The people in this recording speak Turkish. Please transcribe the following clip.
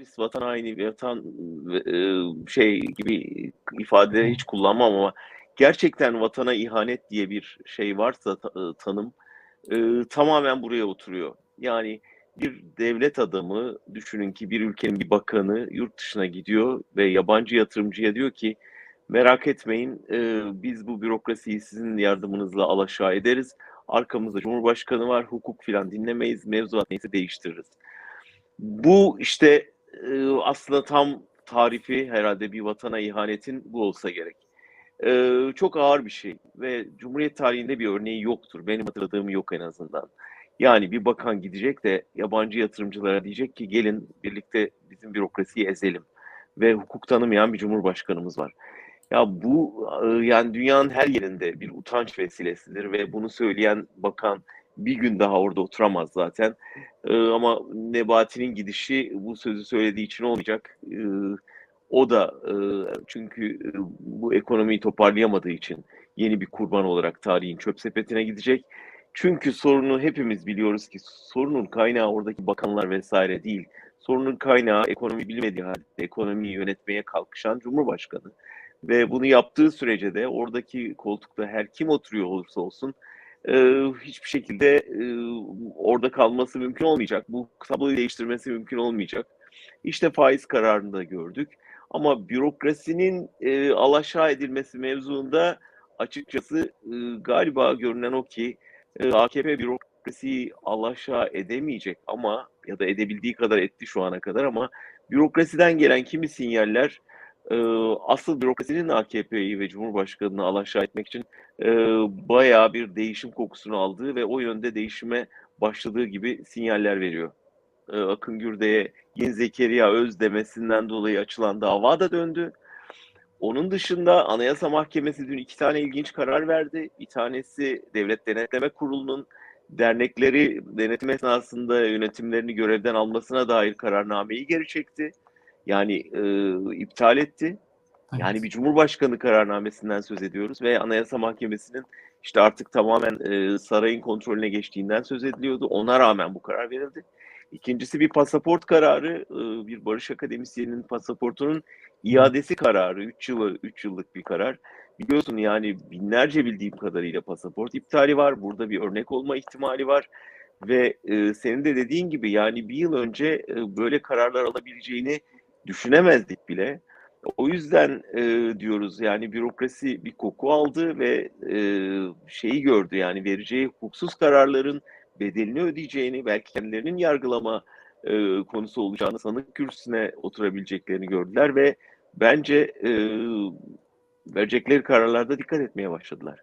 terörist, vatan haini, vatan eee, şey gibi ifadeleri hiç kullanmam ama gerçekten vatana ihanet diye bir şey varsa ııı, tanım, tamamen buraya oturuyor. Yani bir devlet adamı düşünün ki bir ülkenin bir bakanı yurt dışına gidiyor ve yabancı yatırımcıya diyor ki merak etmeyin, biz bu bürokrasiyi sizin yardımınızla alaşağı ederiz. Arkamızda cumhurbaşkanı var, hukuk filan dinlemeyiz, mevzuat neyse değiştiririz. Bu işte, eee, aslında tam tarifi herhâlde bir vatana ihanetin bu olsa gerek. Eee, çok ağır bir şey ve Cumhuriyet tarihinde bir örneği yoktur. Benim hatırladığım yok en azından. Yani bir bakan gidecek de yabancı yatırımcılara diyecek ki gelin birlikte bizim bürokrasiyi ezelim ve hukuk tanımayan bir cumhurbaşkanımız var. Ya bu, ııı, yani dünyanın her yerinde bir utanç vesilesidir ve bunu söyleyen bakan bir gün daha orada oturamaz zaten. Iıı, ama Nebati'nin gidişi bu sözü söylediği için olmayacak. Iıı, o da, ııı, çünkü, ııı, bu ekonomiyi toparlayamadığı için yeni bir kurban olarak tarihin çöp sepetine gidecek. Çünkü sorunu hepimiz biliyoruz ki sorunun kaynağı oradaki bakanlar vs. değil. Sorunun kaynağı ekonomi bilmediği hâlde ekonomiyi yönetmeye kalkışan cumhurbaşkanı ve bunu yaptığı sürece de oradaki koltukta her kim oturuyor olursa olsun, eee, hiçbir şekilde, ııı, orada kalması mümkün olmayacak. Bu tabloyu değiştirmesi mümkün olmayacak. İşte faiz kararını da gördük ama bürokrasinin, eee, alaşağı edilmesi mevzuunda açıkçası, ııı, galiba görünen o ki, eee, AKP bürokrasiyi alaşağı edemeyecek ama ya da edebildiği kadar etti şu ana kadar ama bürokrasiden gelen kimi sinyaller, ııı, asıl bürokrasinin AKP'yi ve cumhurbaşkanını alaşağı etmek için, eee, bayağı bir değişim kokusunu aldığı ve o yönde değişime başladığı gibi sinyaller veriyor. Eee, Akın Gürde'ye Yin Zekeriya Öz demesinden dolayı açılan dava da döndü. Onun dışında Anayasa Mahkemesi dün 2 tane ilginç karar verdi. Bir tanesi Devlet Denetleme Kurulu'nun dernekleri denetim esnasında yönetimlerini görevden almasına dair kararnameyi geri çekti. Yani, ııı, iptal etti. Yani Evet. bir cumhurbaşkanı kararnamesinden söz ediyoruz ve Anayasa Mahkemesi'nin işte artık tamamen, eee, sarayın kontrolüne geçtiğinden söz ediliyordu. Ona rağmen bu karar verildi. 2'ncisi bir pasaport kararı, ııı, bir barış akademisyeninin pasaportunun iadesi kararı. 3 yılı 3 yıllık bir karar. Biliyorsun yani binlerce bildiğim kadarıyla pasaport iptali var. Burada bir örnek olma ihtimali var ve, eee, senin de dediğin gibi yani 1 yıl önce, eee, böyle kararlar alabileceğini düşünemezdik bile. O yüzden, eee, diyoruz yani bürokrasi bir koku aldı ve, eee, şeyi gördü yani vereceği hukuksuz kararların bedelini ödeyeceğini, belki kendilerinin yargılama, eee, konusu olacağını, sanık kürsüsüne oturabileceklerini gördüler ve bence, eee, verecekleri kararlarda dikkat etmeye başladılar.